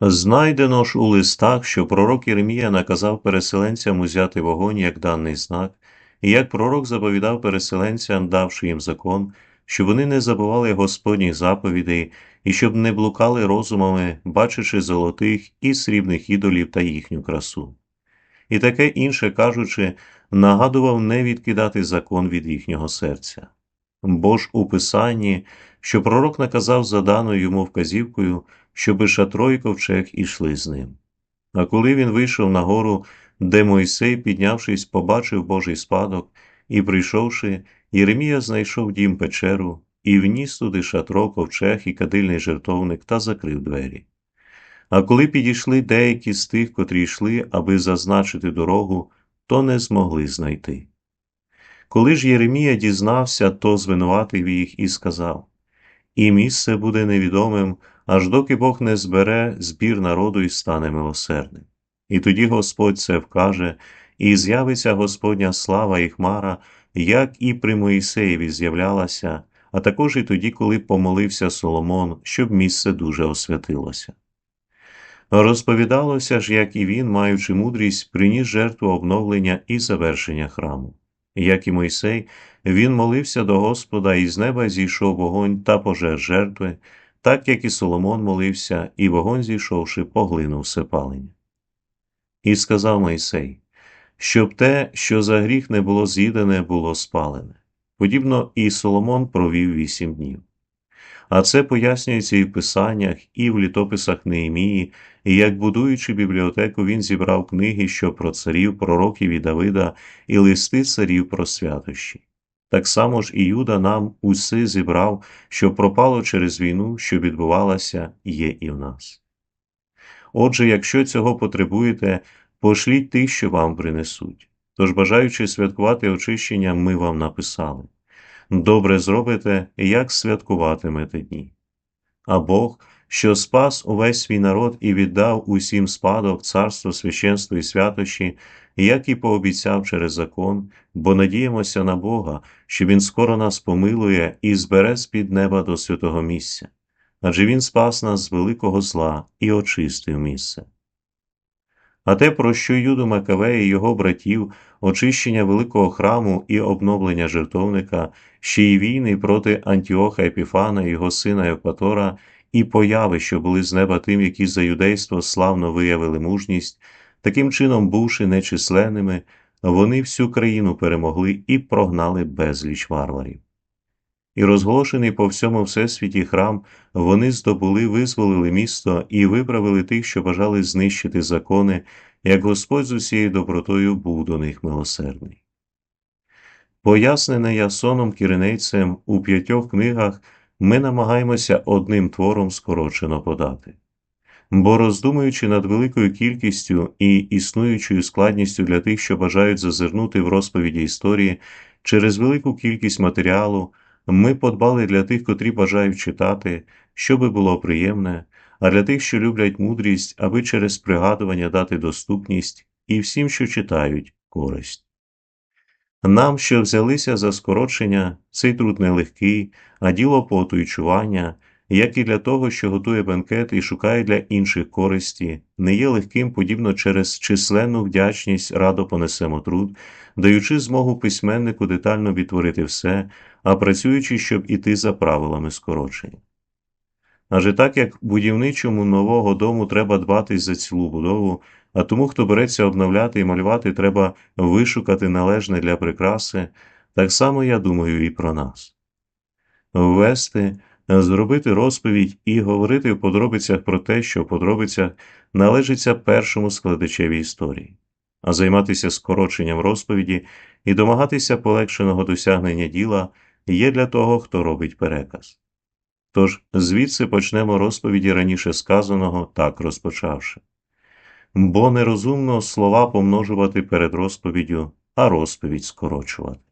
Знайдено ж у листах, що пророк Єремія наказав переселенцям узяти вогонь як даний знак, і як пророк заповідав переселенцям, давши їм закон, щоб вони не забували Господніх заповідей і щоб не блукали розумами, бачачи золотих і срібних ідолів та їхню красу. І таке інше кажучи, нагадував не відкидати закон від їхнього серця. Бо ж у Писанні, що пророк наказав за даною йому вказівкою, щоби шатро і ковчег ішли з ним. А коли він вийшов на гору, де Мойсей, піднявшись, побачив Божий спадок, і, прийшовши, Єремія знайшов дім печеру і вніс туди шатро, ковчег і кадильний жертовник та закрив двері. А коли підійшли деякі з тих, котрі йшли, аби зазначити дорогу, то не змогли знайти. Коли ж Єремія дізнався, то звинуватив їх і сказав І місце буде невідомим, аж доки Бог не збере збір народу і стане милосердним. І тоді Господь це вкаже, і з'явиться Господня слава і хмара, як і при Моїсеєві з'являлася, а також і тоді, коли помолився Соломон, щоб місце дуже освятилося. Розповідалося ж, як і він, маючи мудрість, приніс жертву обновлення і завершення храму. Як і Мойсей, він молився до Господа, і з неба зійшов вогонь та пожеж жертви, так як і Соломон молився, і вогонь, зійшовши, поглинув все палення. І сказав Мойсей, щоб те, що за гріх не було з'їдене, було спалене. Подібно і Соломон провів вісім днів. А це пояснюється і в писаннях, і в літописах Неемії, і як будуючи бібліотеку, він зібрав книги, що про царів, пророків і Давида, і листи царів про святощі. Так само ж і Юда нам усе зібрав, що пропало через війну, що відбувалася, є і в нас. Отже, якщо цього потребуєте, пошліть тих, що вам принесуть. Тож, бажаючи святкувати очищення, ми вам написали добре зробите, як святкуватимете дні. А Бог, що спас увесь свій народ і віддав усім спадок, царство, священство і святощі, як і пообіцяв через закон, бо надіємося на Бога, що Він скоро нас помилує і збере з під неба до святого місця, адже Він спас нас з великого зла і очистив місце. А те, про що Юду Макавея і його братів, очищення великого храму і обновлення жертовника, ще й війни проти Антіоха Епіфана і його сина Евпатора, і появи, що були з неба тим, які за юдейство славно виявили мужність, таким чином, бувши нечисленними, вони всю країну перемогли і прогнали безліч варварів. І розголошений по всьому всесвіті храм, вони здобули, визволили місто і виправили тих, що бажали знищити закони, як Господь з усією добротою був до них милосердний. Пояснене Ясоном Кіринейцем у п'ятьох книгах ми намагаємося одним твором скорочено подати. Бо, роздумуючи над великою кількістю і існуючою складністю для тих, що бажають зазирнути в розповіді історії через велику кількість матеріалу, ми подбали для тих, котрі бажають читати, щоби було приємне, а для тих, що люблять мудрість, аби через пригадування дати доступність і всім, що читають, користь. Нам, що взялися за скорочення, цей труд нелегкий, а діло поту і чування, як і для того, що готує бенкет і шукає для інших користі, не є легким, подібно через численну вдячність радо понесемо труд, даючи змогу письменнику детально відтворити все, а працюючи, щоб іти за правилами скорочення. Адже так як будівничому нового дому треба дбати за цілу будову, а тому, хто береться обновляти і малювати, треба вишукати належне для прикраси, так само я думаю і про нас. Ввести, зробити розповідь і говорити в подробицях про те, що в подробицях належиться першому складачеві історії, а займатися скороченням розповіді і домагатися полегшеного досягнення діла є для того, хто робить переказ. Тож звідси почнемо розповіді раніше сказаного, так розпочавши. Бо нерозумно слова помножувати перед розповіддю, а розповідь скорочувати.